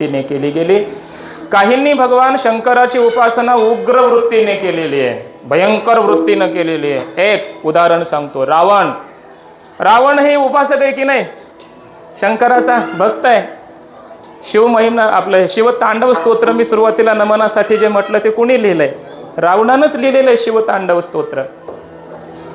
वृत्तीने केली गेली. काहींनी भगवान शंकराची उपासना उग्र वृत्तीने केलेली आहे भयंकर वृत्तीनं केलेली आहे. एक उदाहरण सांगतो रावण. रावण हे उपासक आहे की नाही? शंकराचा भक्त आहे. शिवमहिमा आपलं शिवतांडव स्तोत्र मी सुरुवातीला नमनासाठी जे म्हटलं ते कुणी लिहिलंय? रावणानंच लिहिलेलं आहे शिवतांडव स्तोत्र.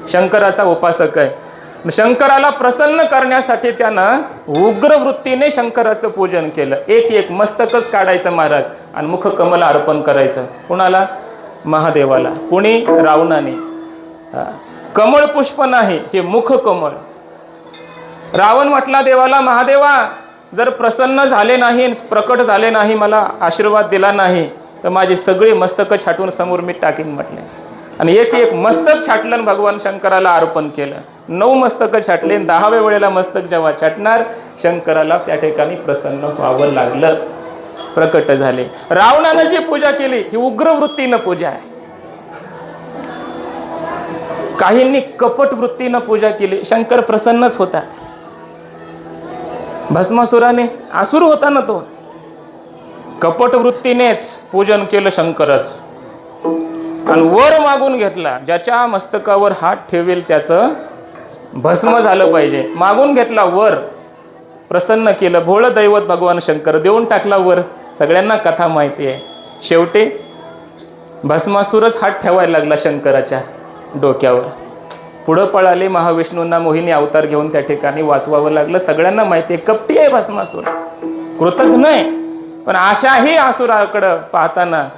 शंकराचा उपासक आहे. शंकराला प्रसन्न करण्यासाठी त्यानं उग्र वृत्तीने शंकराचं पूजन केलं. एक एक मस्तकच काढायचं महाराज. आणि मुख कमल अर्पण करायचं. कुणाला? महादेवाला. कुणी? रावणाने. कमळ पुष्प नाही हे मुख कमळ रावण म्हटला देवाला महादेवा जर प्रसन्न झाले नाही प्रकट झाले नाही मला आशीर्वाद दिला नाही तर माझी सगळी मस्तकं छाटून समोर मी टाकीन म्हटले. आणि एक एक मस्तक छाटलं आणि भगवान शंकराला अर्पण केलं. नऊ मस्तकं छाटले दहाव्या वेळेला मस्तक जेव्हा छाटणार शंकराला त्या ठिकाणी प्रसन्न व्हावं लागलं. प्रकट झाले. रावणानं जी पूजा केली ही उग्र वृत्तीनं पूजा आहे. काहींनी कपट वृत्तीनं पूजा केली शंकर प्रसन्नच होता. भस्मासुराने आसुर होता ना तो. कपट वृत्तीनेच पूजन केलं शंकरच. आणि वर मागून घेतला ज्याच्या मस्तकावर हात ठेवेल त्याचं भस्म झालं पाहिजे. मागून घेतला वर. प्रसन्न केलं. भोळं दैवत भगवान शंकर. देऊन टाकला वर. सगळ्यांना कथा माहिती आहे. शेवटी भस्मासूरच हात ठेवायला लागला शंकराच्या डोक्यावर. पुढं पळाले महाविष्णूंना मोहिनी अवतार घेऊन त्या ठिकाणी वाचवावं लागलं. सगळ्यांना माहिती आहे कपटी आहे भस्मासूर. कृतज्ञ आहे. पण अशाही आसुराकडं पाहताना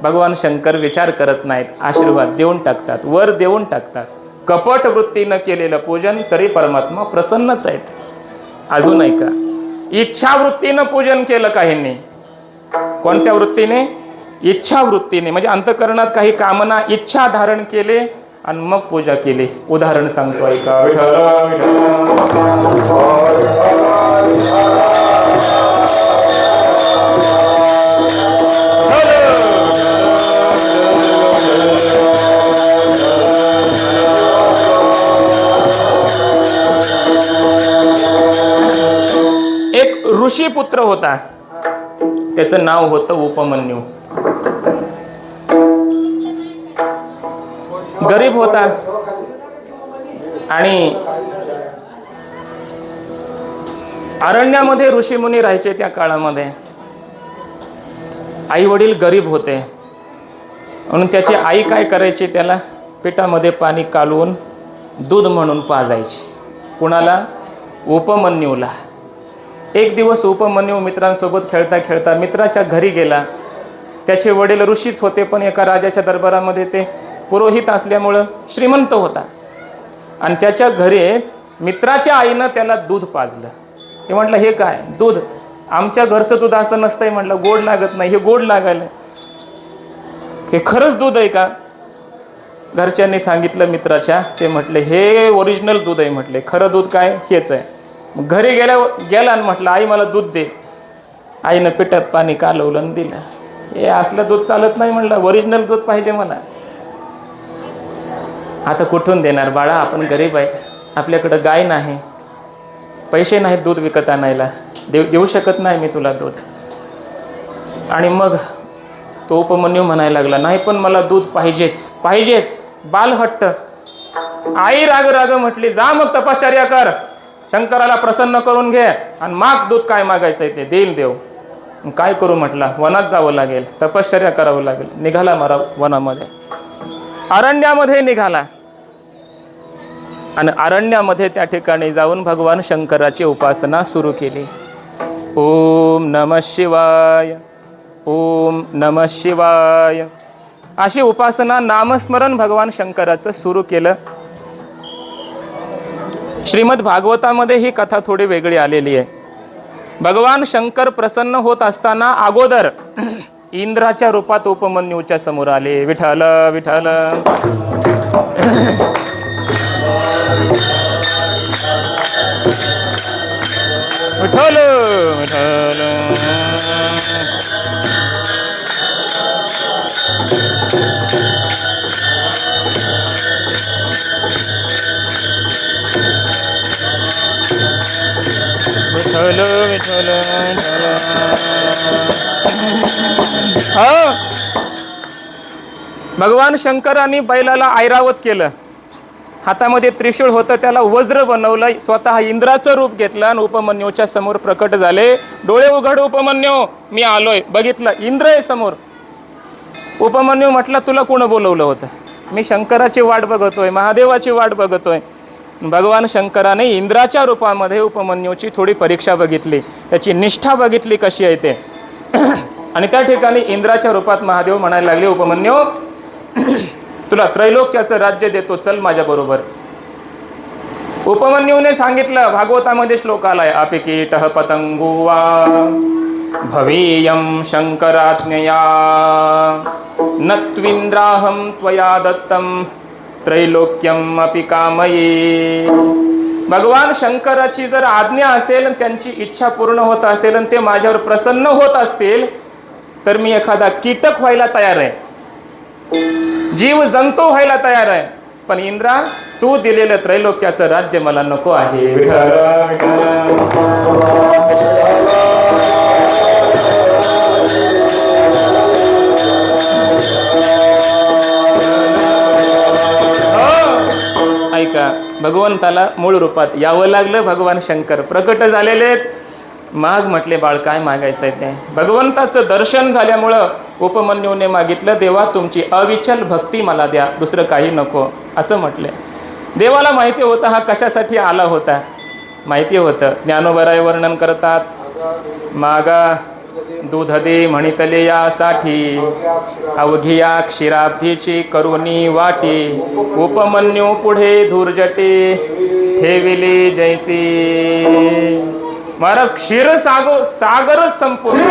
भगवान शंकर विचार करत नाहीत. आशीर्वाद देऊन टाकतात. वर देऊन टाकतात. कपट वृत्तीनं केलेलं पूजन तरी परमात्मा प्रसन्नच आहेत. अजून ऐका. इच्छा वृत्तीनं पूजन केलं काहींनी. कोणत्या वृत्तीने? इच्छा वृत्तीने म्हणजे अंतकरणात काही कामना इच्छा धारण केले आणि मग पूजा केली. उदाहरण सांगतो ऐका. विठ्ठल ऋषी पुत्र होता. त्याचं नाव होतं उपमन्यू. गरीब होता. आणि अरण्यामध्ये ऋषीमुनी राहायचे त्या काळामध्ये. आई वडील गरीब होते. म्हणून त्याची आई काय करायची? त्याला पिठामध्ये पाणी कालवून दूध म्हणून पाजायची. कुणाला? उपमन्यूला. एक दिवस उपमन्यू मित्रांसोबत खेळता खेळता मित्राच्या घरी गेला. त्याचे वडील ऋषीच होते पण एका राजाच्या दरबारामध्ये ते पुरोहित असल्यामुळं श्रीमंत होता. आणि त्याच्या घरी मित्राच्या आईनं त्याला दूध पाजलं. ते म्हटलं हे काय? दूध? आमच्या घरचं दूध असं नसतंय. म्हटलं गोड लागत नाही हे गोड लागायला हे खरंच दूध आहे का? घरच्यांनी सांगितलं मित्राच्या. ते म्हटले हे ओरिजिनल दूध आहे. म्हटले खरं दूध काय? हेच आहे. मग घरी गेल्या गेला आणि म्हटलं आई मला दूध दे. आईनं पिठात पाणी कालवलं आणि दिलं. हे असलं दूध चालत नाही म्हटलं ओरिजिनल दूध पाहिजे मला. आता कुठून देणार बाळा? आपण गरीब आहे. आपल्याकडं गाय नाही. पैसे नाहीत दूध विकत आणायला. देऊ देऊ शकत नाही मी तुला दूध. आणि मग तो उपमन्यू म्हणायला लागला नाही पण मला दूध पाहिजेच पाहिजेच. बालहट्ट. आई राग राग म्हटली. जा मग तपश्चर्या कर. शंकराला प्रसन्न करून घे आणि माग दूध काय मागायचं आहे ते देईल देव. काय करू म्हटला? वनात जावं लागेल. तपश्चर्या करावं लागेल. निघाला मरा वनामध्ये. अरण्यामध्ये निघाला. आणि अरण्यामध्ये त्या ठिकाणी जाऊन भगवान शंकराची उपासना सुरू केली. ओम नम शिवाय. ओम नम शिवाय. अशी उपासना नामस्मरण भगवान शंकराचं सुरू केलं. श्रीमद भागवतामध्ये ही कथा थोडी वेगळी आलेली आहे. भगवान शंकर प्रसन्न होत असताना अगोदर इंद्राच्या रूपात उपमन्यूच्या समोर आले. विठ्ठल विठ्ठल. विठ्ठल विठ्ठल. विठ्ठल विठ्ठल विठ्ठल. हो. भगवान शंकरांनी बैलाला ऐरावत केलं. हातामध्ये त्रिशूळ होतं त्याला वज्र बनवलं स्वतः इंद्राचं रूप घेतलं आणि उपमन्यूच्या समोर प्रकट झाले. डोळे उघड उपमन्यू. मी आलोय. बघितलं इंद्र आहे समोर. उपमन्यू म्हटलं तुला कोण बोलवलं होतं? मी शंकराची वाट बघतोय महादेवाची वाट बघतोय. भगवान शंकराने इंद्राच्या रूपामध्ये उपमन्यूची थोडी परीक्षा बघितली. त्याची निष्ठा बघितली कशी आहे ते. आणि त्या ठिकाणी इंद्राच्या रूपात महादेव म्हणायला लागले उपमन्यू तुला त्रैलोक्याचं राज्य देतो चल माझ्याबरोबर उपमन्यूने सांगितलं भागवतामध्ये श्लोक आलाय अपिकीट पतंगुवा भवेयं शंकराज्ञया न त्वया दत्तं त्रैलोक्यमपि कामये। भगवान शंकराची जर आज्ञा असेल त्यांची इच्छा पूर्ण होत असेल आणि ते माझ्यावर प्रसन्न होत असतील तर मी एखादा कीटक व्हायला तयार आहे. जीव जंतू व्हायला तयार आहे. पण इंद्रा तू दिलेलं त्रैलोक्याचं राज्य मला नको आहे. भगवंताला मूळ रूपात यावं लागलं. भगवान शंकर प्रकट झालेले आहेत. माग म्हटले बाळ काय मागायचं आहे ते? भगवंताचं दर्शन झाल्यामुळं उपमन्यूने मागितलं देवा तुमची अविचल भक्ती मला द्या दुसरं काही नको. असं म्हटले. देवाला माहिती होतं हा कशासाठी आला होता. माहिती होतं. ज्ञानोबराय वर्णन करतात. मागा दूध दे म्हणितले यासाठी. अवघिया क्षीराब्धीची करुणी वाटी. उपमन्यू पुढे धुर्जटे. ठेविले जैसी. महाराज क्षीर सागर सागरच संपूर्ण